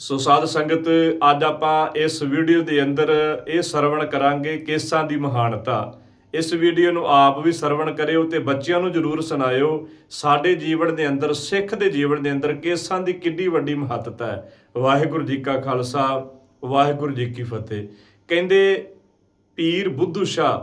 ਸੋ ਸਾਧ ਸੰਗਤ, ਅੱਜ ਆਪਾਂ ਇਸ ਵੀਡੀਓ ਦੇ ਅੰਦਰ ਇਹ ਸਰਵਣ ਕਰਾਂਗੇ ਕੇਸਾਂ ਦੀ ਮਹਾਨਤਾ। ਇਸ ਵੀਡੀਓ ਨੂੰ ਆਪ ਵੀ ਸਰਵਣ ਕਰਿਓ ਤੇ ਬੱਚਿਆਂ ਨੂੰ ਜਰੂਰ ਸੁਣਾਇਓ। ਸਾਡੇ ਜੀਵਨ ਦੇ ਅੰਦਰ, ਸਿੱਖ ਦੇ ਜੀਵਨ ਦੇ ਅੰਦਰ ਕੇਸਾਂ ਦੀ ਕਿੰਨੀ ਵੱਡੀ ਮਹੱਤਤਾ ਹੈ। ਵਾਹਿਗੁਰੂ ਜੀ ਕਾ ਖਾਲਸਾ, ਵਾਹਿਗੁਰੂ ਜੀ ਕੀ ਫਤਿਹ। ਕਹਿੰਦੇ, ਪੀਰ ਬੁੱਧੂ ਸ਼ਾਹ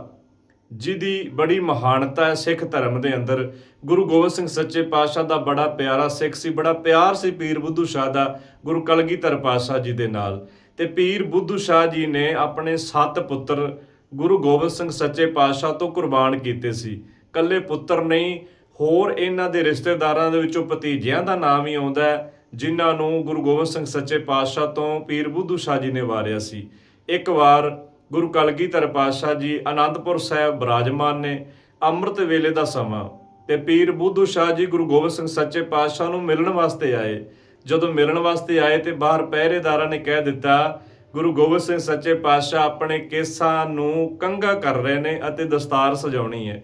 ਜਿਹਦੀ ਬੜੀ ਮਹਾਨਤਾ ਹੈ ਸਿੱਖ ਧਰਮ ਦੇ ਅੰਦਰ। ਗੁਰੂ ਗੋਬਿੰਦ ਸਿੰਘ ਸੱਚੇ ਪਾਤਸ਼ਾਹ ਦਾ ਬੜਾ ਪਿਆਰਾ ਸਿੱਖ ਸੀ, ਬੜਾ ਪਿਆਰ ਸੀ ਪੀਰ ਬੁੱਧੂ ਸ਼ਾਹ ਦਾ ਗੁਰੂ ਕਲਗੀਧਰ ਪਾਤਸ਼ਾਹ ਜੀ ਦੇ ਨਾਲ। ਤੇ ਪੀਰ ਬੁੱਧੂ ਸ਼ਾਹ ਜੀ ਨੇ ਆਪਣੇ ਸੱਤ ਪੁੱਤਰ ਗੁਰੂ ਗੋਬਿੰਦ ਸਿੰਘ ਸੱਚੇ ਪਾਤਸ਼ਾਹ ਤੋਂ ਕੁਰਬਾਨ ਕੀਤੇ ਸੀ। ਕੱਲੇ ਪੁੱਤਰ ਨਹੀਂ, ਹੋਰ ਇਹਨਾਂ ਦੇ ਰਿਸ਼ਤੇਦਾਰਾਂ ਦੇ ਵਿੱਚੋਂ ਭਤੀਜਿਆਂ ਦਾ ਨਾਮ ਵੀ ਆਉਂਦਾ ਹੈ, ਜਿਨ੍ਹਾਂ ਨੂੰ ਗੁਰੂ ਗੋਬਿੰਦ ਸਿੰਘ ਸੱਚੇ ਪਾਤਸ਼ਾਹ ਤੋਂ ਪੀਰ ਬੁੱਧੂ ਸ਼ਾਹ ਜੀ ਨੇ ਵਾਰਿਆ ਸੀ। ਇੱਕ ਵਾਰ ਗੁਰੂ ਕਲਗੀਧਰ ਪਾਤਸ਼ਾਹ ਜੀ ਆਨੰਦਪੁਰ ਸਾਹਿਬ ਬਿਰਾਜਮਾਨ ਨੇ। ਅੰਮ੍ਰਿਤ ਵੇਲੇ ਦਾ ਸਮਾਂ ਤੇ ਪੀਰ ਬੁੱਧੂ ਸ਼ਾਹ ਜੀ ਗੁਰੂ ਗੋਬਿੰਦ ਸਿੰਘ ਸੱਚੇ ਪਾਤਸ਼ਾਹ ਨੂੰ ਮਿਲਣ ਵਾਸਤੇ ਆਏ। ਜਦੋਂ ਮਿਲਣ ਵਾਸਤੇ ਆਏ ਤੇ ਬਾਹਰ ਪਹਿਰੇਦਾਰਾਂ ਨੇ ਕਹਿ ਦਿੱਤਾ, ਗੁਰੂ ਗੋਬਿੰਦ ਸਿੰਘ ਸੱਚੇ ਪਾਤਸ਼ਾਹ ਆਪਣੇ ਕੇਸਾਂ ਨੂੰ ਕੰਗਾ ਕਰ ਰਹੇ ਨੇ ਅਤੇ ਦਸਤਾਰ ਸਜਾਉਣੀ ਹੈ।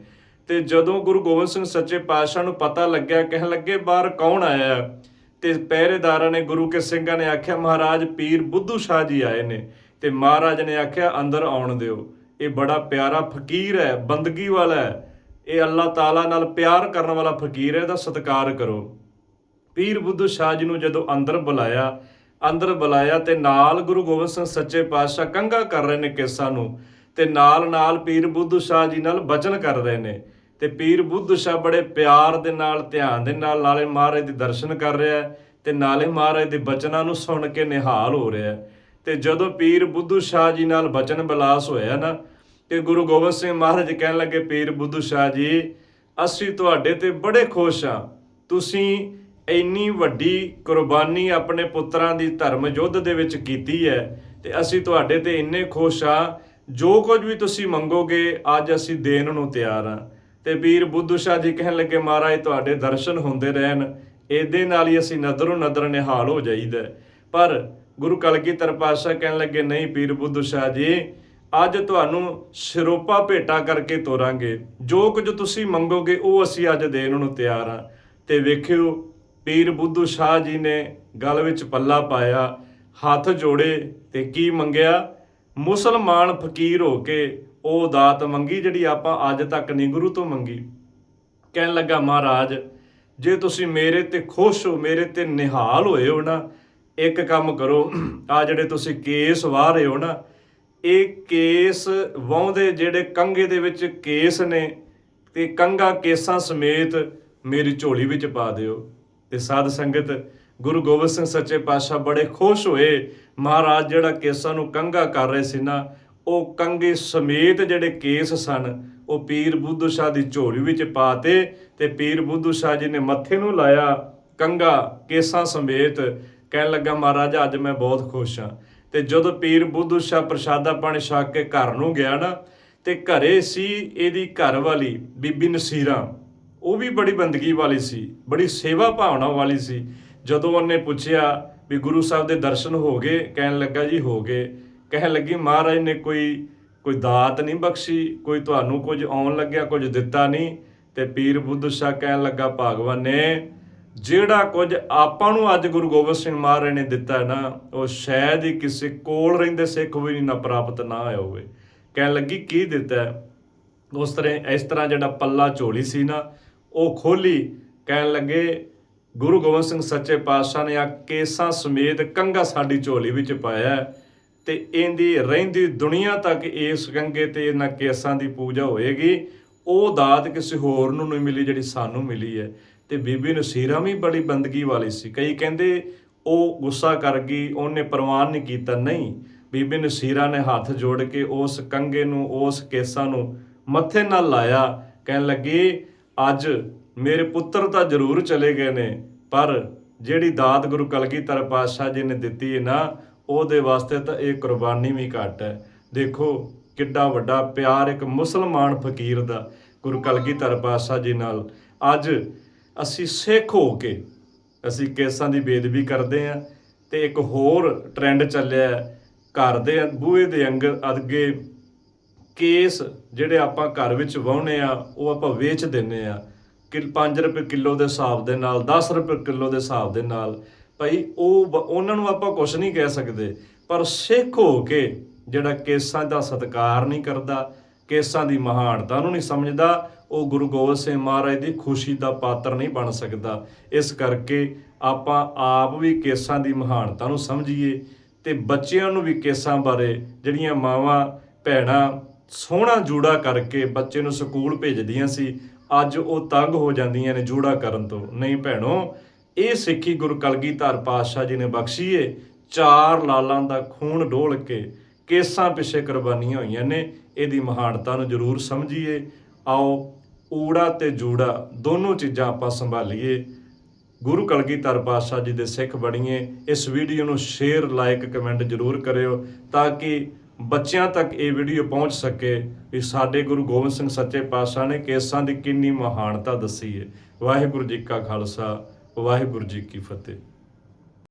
ਤੇ ਜਦੋਂ ਗੁਰੂ ਗੋਬਿੰਦ ਸਿੰਘ ਸੱਚੇ ਪਾਤਸ਼ਾਹ ਨੂੰ ਪਤਾ ਲੱਗਿਆ, ਕਹਿਣ ਲੱਗੇ, ਬਾਹਰ ਕੌਣ ਆਇਆ? ਹੈ? ਤੇ ਪਹਿਰੇਦਾਰਾਂ ਨੇ ਗੁਰੂ ਕੇ ਸਿੰਘਾਂ ਨੇ ਆਖਿਆ, ਮਹਾਰਾਜ, ਪੀਰ ਬੁੱਧੂ ਸ਼ਾਹ ਜੀ ਆਏ ਨੇ। ਤੇ ਮਹਾਰਾਜ ਨੇ ਆਖਿਆ, ਅੰਦਰ ਆਉਣ ਦਿਓ। ਇਹ ਬੜਾ ਪਿਆਰਾ ਫਕੀਰ ਹੈ, ਬੰਦਗੀ ਵਾਲਾ ਹੈ। ਇਹ ਅੱਲਾਹ ਤਾਲਾ ਨਾਲ ਪਿਆਰ ਕਰਨ ਵਾਲਾ ਫਕੀਰ ਹੈ, ਇਹਦਾ ਸਤਿਕਾਰ ਕਰੋ। ਪੀਰ ਬੁੱਧੂ ਸ਼ਾਹ ਜੀ ਨੂੰ ਜਦੋਂ ਅੰਦਰ ਬੁਲਾਇਆ ਅੰਦਰ ਬੁਲਾਇਆ ਤੇ ਨਾਲ ਗੁਰੂ ਗੋਬਿੰਦ ਸਿੰਘ ਸੱਚੇ ਪਾਤਸ਼ਾਹ ਕੰਗਾ ਕਰ ਰਹੇ ਨੇ ਕੇਸਾਂ ਨੂੰ ਤੇ ਨਾਲ ਨਾਲ ਪੀਰ ਬੁੱਧੂ ਸ਼ਾਹ ਜੀ ਨਾਲ ਬਚਨ ਕਰ ਰਹੇ ਨੇ ਤੇ ਪੀਰ ਬੁੱਧ ਸ਼ਾਹ ਬੜੇ ਪਿਆਰ ਦੇ ਨਾਲ, ਧਿਆਨ ਦੇ ਨਾਲ ਨਾਲੇ ਮਹਾਰਾਜ ਦੇ ਦਰਸ਼ਨ ਕਰ ਰਿਹਾ ਹੈ ਤੇ ਨਾਲੇ ਮਹਾਰਾਜ ਦੇ ਬਚਨਾਂ ਨੂੰ ਸੁਣ ਕੇ ਨਿਹਾਲ ਹੋ ਰਿਹਾ ਤੇ ਜਦੋਂ ਪੀਰ ਬੁੱਧੂ ਸ਼ਾਹ ਜੀ ਨਾਲ ਬਚਨ ਬਿਲਾਸ ਹੋਇਆ ਨਾ, ਤੇ ਗੁਰੂ ਗੋਬਿੰਦ ਸਿੰਘ ਮਹਾਰਾਜ ਕਹਿਣ ਲੱਗੇ, ਪੀਰ ਬੁੱਧੂ ਸ਼ਾਹ ਜੀ, ਅਸੀਂ ਤੁਹਾਡੇ ਤੇ ਬੜੇ ਖੁਸ਼ ਹਾਂ। ਤੁਸੀਂ ਇੰਨੀ ਵੱਡੀ ਕੁਰਬਾਨੀ ਆਪਣੇ ਪੁੱਤਰਾਂ ਦੀ ਧਰਮ ਯੁੱਧ ਦੇ ਵਿੱਚ ਕੀਤੀ ਹੈ ਤੇ ਅਸੀਂ ਤੁਹਾਡੇ ਤੇ ਇੰਨੇ ਖੁਸ਼ ਹਾਂ। ਜੋ ਕੁਝ ਵੀ ਤੁਸੀਂ ਮੰਗੋਗੇ, ਅੱਜ ਅਸੀਂ ਦੇਣ ਨੂੰ ਤਿਆਰ ਹਾਂ। ਤੇ ਵੀਰ ਬੁੱਧੂ ਸ਼ਾਹ ਜੀ ਕਹਿਣ ਲੱਗੇ, ਮਹਾਰਾਜ, ਤੁਹਾਡੇ ਦਰਸ਼ਨ ਹੁੰਦੇ ਰਹਿਣ। ਇਹਦੇ ਨਾਲ ਹੀ ਅਸੀਂ ਨਦਰੋਂ ਨਦਰ ਨਿਹਾਲ ਹੋ ਜਾਈਦਾ ਪਰ ਗੁਰੂ ਕਲਗੀਧਰ ਪਾਤਸ਼ਾਹ ਕਹਿਣ ਲੱਗੇ, ਨਹੀਂ ਪੀਰ ਬੁੱਧੂ ਸ਼ਾਹ ਜੀ, ਅੱਜ ਤੁਹਾਨੂੰ ਸਿਰੋਪਾ ਭੇਟਾ ਕਰਕੇ ਤੋਰਾਂਗੇ। ਜੋ ਕੁਝ ਤੁਸੀਂ ਮੰਗੋਗੇ, ਉਹ ਅਸੀਂ ਅੱਜ ਦੇਣ ਨੂੰ ਤਿਆਰ ਹਾਂ। ਤੇ ਵੇਖਿਓ, ਪੀਰ ਬੁੱਧੂ ਸ਼ਾਹ ਜੀ ਨੇ ਗਲ ਵਿੱਚ ਪੱਲਾ ਪਾਇਆ, ਹੱਥ ਜੋੜੇ ਤੇ ਕੀ ਮੰਗਿਆ? ਮੁਸਲਮਾਨ ਫਕੀਰ ਹੋ ਕੇ ਉਹ ਦਾਤ ਮੰਗੀ, ਜਿਹੜੀ ਆਪਾਂ ਅੱਜ ਤੱਕ ਨਹੀਂ ਗੁਰੂ ਤੋਂ ਮੰਗੀ। ਕਹਿਣ ਲੱਗਾ, ਮਹਾਰਾਜ, ਜੇ ਤੁਸੀਂ ਮੇਰੇ ਤੇ ਖੁਸ਼ ਹੋ, ਮੇਰੇ ਤੇ ਨਿਹਾਲ ਹੋਏ ਹੋ ਨਾ ਇੱਕ ਕੰਮ ਕਰੋ, ਆ ਜਿਹੜੇ ਤੁਸੀਂ ਕੇਸ ਵਾਹ ਰਹੇ ਹੋ ਨਾ, ਇਹ ਕੇਸ ਵਾਹੁੰਦੇ ਜਿਹੜੇ ਕੰਗੇ ਦੇ ਵਿੱਚ ਕੇਸ ਨੇ, ਤੇ ਕੰਗਾ ਕੇਸਾਂ ਸਮੇਤ ਮੇਰੀ ਝੋਲੀ ਵਿੱਚ ਪਾ ਦਿਓ। ਤੇ ਸਾਧ ਸੰਗਤ, ਗੁਰੂ ਗੋਬਿੰਦ ਸਿੰਘ ਸੱਚੇ ਪਾਤਸ਼ਾਹ ਬੜੇ ਖੁਸ਼ ਹੋਏ। ਮਹਾਰਾਜ ਜਿਹੜਾ ਕੇਸਾਂ ਨੂੰ ਕੰਗਾ ਕਰ ਰਹੇ ਸੀ ਨਾ, ਉਹ ਕੰਗੇ ਸਮੇਤ ਜਿਹੜੇ ਕੇਸ ਸਨ, ਉਹ ਪੀਰ ਬੁੱਧੂ ਸ਼ਾਹ ਦੀ ਝੋਲੀ ਵਿੱਚ ਪਾਤੇ ਤੇ ਪੀਰ ਬੁੱਧੂ ਸ਼ਾਹ ਜੀ ਨੇ ਮੱਥੇ ਨੂੰ ਲਾਇਆ ਕੰਗਾ ਕੇਸਾਂ ਸਮੇਤ ਕਹਿਣ ਲੱਗਾ, ਮਹਾਰਾਜ, ਅੱਜ ਮੈਂ ਬਹੁਤ ਖੁਸ਼ ਹਾਂ। ਤੇ ਜਦੋਂ ਪੀਰ ਬੁੱਧੂ ਸ਼ਾਹ ਪ੍ਰਸ਼ਾਦਾ ਪਾਣੀ ਛਕ ਕੇ ਘਰ ਨੂੰ ਗਿਆ ਨਾ, ਤੇ ਘਰੇ ਸੀ ਇਹਦੀ ਘਰ ਵਾਲੀ ਬੀਬੀ ਨਸੀਰਾ। ਉਹ ਵੀ ਬੜੀ ਬੰਦਗੀ ਵਾਲੀ ਸੀ, ਬੜੀ ਸੇਵਾ ਭਾਵਨਾ ਵਾਲੀ ਸੀ। ਜਦੋਂ ਉਹਨੇ ਪੁੱਛਿਆ ਵੀ ਗੁਰੂ ਸਾਹਿਬ ਦੇ ਦਰਸ਼ਨ ਹੋ ਗਏ, ਕਹਿਣ ਲੱਗਾ, ਜੀ, ਹੋ ਗਏ। ਕਹਿਣ ਲੱਗੀ, ਮਹਾਰਾਜ ਨੇ ਕੋਈ ਕੋਈ ਦਾਤ ਨਹੀਂ ਬਖਸ਼ੀ, ਕੋਈ ਤੁਹਾਨੂੰ ਕੁਝ ਆਉਣ ਲੱਗਿਆ, ਕੁਝ ਦਿੱਤਾ ਨਹੀਂ। ਤੇ ਪੀਰ ਬੁੱਧ ਸ਼ਾਹ ਕਹਿਣ ਲੱਗਾ, ਭਗਵਾਨ ਨੇ ਜਿਹੜਾ ਕੁਝ ਆਪਾਂ ਨੂੰ ਅੱਜ ਗੁਰੂ ਗੋਬਿੰਦ ਸਿੰਘ ਮਹਾਰਾਜ ਨੇ ਦਿੱਤਾ ਨਾ, ਉਹ ਸ਼ਾਇਦ ਹੀ ਕਿਸੇ ਕੋਲ ਰਹਿੰਦੇ ਸਿੱਖ ਵੀ ਨਹੀਂ ਨਾ ਪ੍ਰਾਪਤ ਨਾ ਹੋਇਆ ਹੋਵੇ। ਕਹਿਣ ਲੱਗੀ, ਕੀ ਦਿੱਤਾ ਉਸ ਤਰ੍ਹਾਂ ਇਸ ਤਰ੍ਹਾਂ ਜਿਹੜਾ ਪੱਲਾ ਝੋਲੀ ਸੀ ਨਾ, ਉਹ ਖੋਲੀ। ਕਹਿਣ ਲੱਗੇ, ਗੁਰੂ ਗੋਬਿੰਦ ਸਿੰਘ ਸੱਚੇ ਪਾਤਸ਼ਾਹ ਨੇ ਆ ਕੇਸਾਂ ਸਮੇਤ ਕੰਗਾ ਸਾਡੀ ਝੋਲੀ ਵਿੱਚ ਪਾਇਆ ਹੈ ਤੇ ਇਹਦੀ ਰਹਿੰਦੀ ਦੁਨੀਆ ਤੱਕ ਇਸ ਕੰਗੇ ਤੇ ਇਹਨਾਂ ਕੇਸਾਂ ਦੀ ਪੂਜਾ ਹੋਏਗੀ। ਉਹ ਦਾਤ ਕਿਸੇ ਹੋਰ ਨੂੰ ਨਹੀਂ ਮਿਲੀ ਜਿਹੜੀ ਸਾਨੂੰ ਮਿਲੀ ਹੈ। ਤੇ ਬੀਬੀ ਨਸੀਰਾ ਵੀ ਬੜੀ ਬੰਦਗੀ ਵਾਲੀ ਸੀ। ਕਈ ਕਹਿੰਦੇ ਉਹ ਗੁੱਸਾ ਕਰ ਗਈ, ਉਹਨੇ ਪ੍ਰਵਾਨ ਨਹੀਂ ਕੀਤਾ। ਨਹੀਂ, ਬੀਬੀ ਨਸੀਰਾ ਨੇ ਹੱਥ ਜੋੜ ਕੇ ਉਸ ਕੰਗੇ ਨੂੰ, ਉਸ ਕੇਸਾਂ ਨੂੰ ਮੱਥੇ ਨਾਲ ਲਾਇਆ। ਕਹਿਣ ਲੱਗੀ, ਅੱਜ ਮੇਰੇ ਪੁੱਤਰ ਤਾਂ ਜ਼ਰੂਰ ਚਲੇ ਗਏ ਨੇ, ਪਰ ਜਿਹੜੀ ਦਾਤ ਗੁਰੂ ਕਲਗੀਧਰ ਪਾਤਸ਼ਾਹ ਜੀ ਨੇ ਦਿੱਤੀ ਹੈ ਨਾ, ਉਹਦੇ ਵਾਸਤੇ ਤਾਂ ਇਹ ਕੁਰਬਾਨੀ ਵੀ ਘੱਟ ਹੈ। ਦੇਖੋ, ਕਿੱਡਾ ਵੱਡਾ ਪਿਆਰ ਇੱਕ ਮੁਸਲਮਾਨ ਫਕੀਰ ਦਾ ਗੁਰੂ ਕਲਗੀਧਰ ਪਾਤਸ਼ਾਹ ਜੀ ਨਾਲ। ਅੱਜ ਅਸੀਂ ਸਿੱਖ ਹੋ ਕੇ ਅਸੀਂ ਕੇਸਾਂ ਦੀ ਬੇਦਬੀ ਕਰਦੇ ਆ ਤੇ ਇੱਕ ਹੋਰ ਟ੍ਰੈਂਡ ਚੱਲਿਆ ਘਰ ਦੇ ਬੂਹੇ ਦੇ ਅੰਗਰ ਅੱਗੇ ਕੇਸ ਜਿਹੜੇ ਆਪਾਂ ਘਰ ਵਿੱਚ ਵਾਹੁੰਦੇ ਆ ਉਹ ਆਪਾਂ ਵੇਚ ਦਿੰਨੇ ਆ ਕਿ 5 ਰੁਪਏ ਕਿਲੋ ਦੇ ਹਿਸਾਬ ਦੇ ਨਾਲ 10 ਰੁਪਏ ਕਿਲੋ ਦੇ ਹਿਸਾਬ ਦੇ ਨਾਲ, ਭਾਈ ਉਹ ਉਹਨਾਂ ਨੂੰ ਆਪਾਂ ਕੁਝ ਨਹੀਂ ਕਹਿ ਸਕਦੇ। ਪਰ ਸਿੱਖ ਹੋ ਕੇ ਜਿਹੜਾ ਕੇਸਾਂ ਦਾ ਸਤਿਕਾਰ ਨਹੀਂ ਕਰਦਾ, ਕੇਸਾਂ ਦੀ ਮਹਾਨਤਾ ਨੂੰ ਨਹੀਂ ਸਮਝਦਾ ਉਹ ਗੁਰੂ ਗੋਬਿੰਦ ਸਿੰਘ ਮਹਾਰਾਜ ਦੀ ਖੁਸ਼ੀ ਦਾ ਪਾਤਰ ਨਹੀਂ ਬਣ ਸਕਦਾ। ਇਸ ਕਰਕੇ ਆਪਾਂ ਆਪ ਵੀ ਕੇਸਾਂ ਦੀ ਮਹਾਨਤਾ ਨੂੰ ਸਮਝੀਏ ਤੇ ਬੱਚਿਆਂ ਨੂੰ ਵੀ ਕੇਸਾਂ ਬਾਰੇ ਜਿਹੜੀਆਂ ਮਾਵਾਂ, ਭੈਣਾਂ ਸੋਹਣਾ ਜੂੜਾ ਕਰਕੇ ਬੱਚੇ ਨੂੰ ਸਕੂਲ ਭੇਜਦੀਆਂ ਸੀ, ਅੱਜ ਉਹ ਤੰਗ ਹੋ ਜਾਂਦੀਆਂ ਨੇ ਜੂੜਾ ਕਰਨ ਤੋਂ। ਨਹੀਂ ਭੈਣੋ, ਇਹ ਸਿੱਖੀ ਗੁਰੂ ਕਲਗੀਧਰ ਪਾਤਸ਼ਾਹ ਜੀ ਨੇ ਬਖਸ਼ੀ ਏ ਚਾਰ ਲਾਲਾਂ ਦਾ ਖੂਨ ਡੋਲ ਕੇ ਕੇਸਾਂ ਪਿੱਛੇ ਕੁਰਬਾਨੀਆਂ ਹੋਈਆਂ ਨੇ, ਇਹਦੀ ਮਹਾਨਤਾ ਨੂੰ ਜ਼ਰੂਰ ਸਮਝੀਏ। ਆਓ, ਊੜਾ ਤੇ ਜੂੜਾ ਦੋਨੋਂ ਚੀਜ਼ਾਂ ਆਪਾਂ ਸੰਭਾਲੀਏ। ਗੁਰੂ ਕਲਗੀਧਰ ਪਾਤਸ਼ਾਹ ਜੀ ਦੇ ਸਿੱਖ ਬਣੀਏ, ਇਸ ਵੀਡੀਓ ਨੂੰ ਸ਼ੇਅਰ ਲਾਈਕ ਕਮੈਂਟ ਜ਼ਰੂਰ ਕਰਿਓ ਤਾਂ ਕਿ ਬੱਚਿਆਂ ਤੱਕ ਇਹ ਵੀਡੀਓ ਪਹੁੰਚ ਸਕੇ ਵੀ ਸਾਡੇ ਗੁਰੂ ਗੋਬਿੰਦ ਸਿੰਘ ਸੱਚੇ ਪਾਤਸ਼ਾਹ ਨੇ ਕੇਸਾਂ ਦੀ ਕਿੰਨੀ ਮਹਾਨਤਾ ਦੱਸੀ ਹੈ। ਵਾਹਿਗੁਰੂ ਜੀ ਕਾ ਖਾਲਸਾ, ਵਾਹਿਗੁਰੂ ਜੀ ਕੀ ਫਤਿਹ।